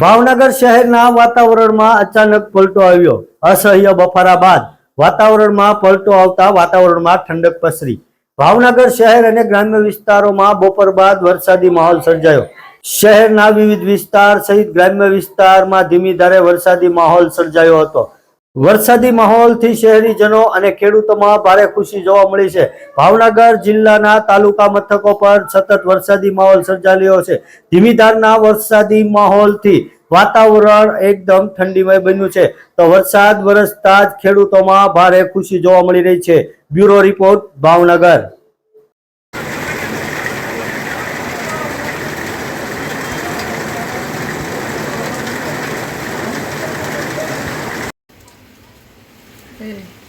ભાવનગર શહેરના વાતાવરણમાં અચાનક પલટો આવ્યો. અસહ્ય બફારા બાદ વાતાવરણમાં પલટો આવતા વાતાવરણમાં ઠંડક પસરી. ભાવનગર શહેર અને ગ્રામ્ય વિસ્તારોમાં બપોર બાદ વરસાદી માહોલ સર્જાયો. શહેરના વિવિધ વિસ્તાર સહિત ગ્રામ્ય વિસ્તારમાં ધીમી ધારે વરસાદી માહોલ સર્જાયો હતો. વરસાદી માહોલથી શહેરીજનો અને ખેડૂતોમાં ભારે ખુશી જોવા મળી છે. ભાવનગર જિલ્લાના તાલુકા મથકો પર સતત વરસાદી માહોલ સર્જાયો છે. ધીમી ધારના વરસાદી માહોલથી વાતાવરણ એકદમ ઠંડીમય બન્યું છે. તો વરસાદ વરસતા જ ખેડૂતોમાં ભારે ખુશી જોવા મળી રહી છે. Bureau report, Bhavnagar. Yeah.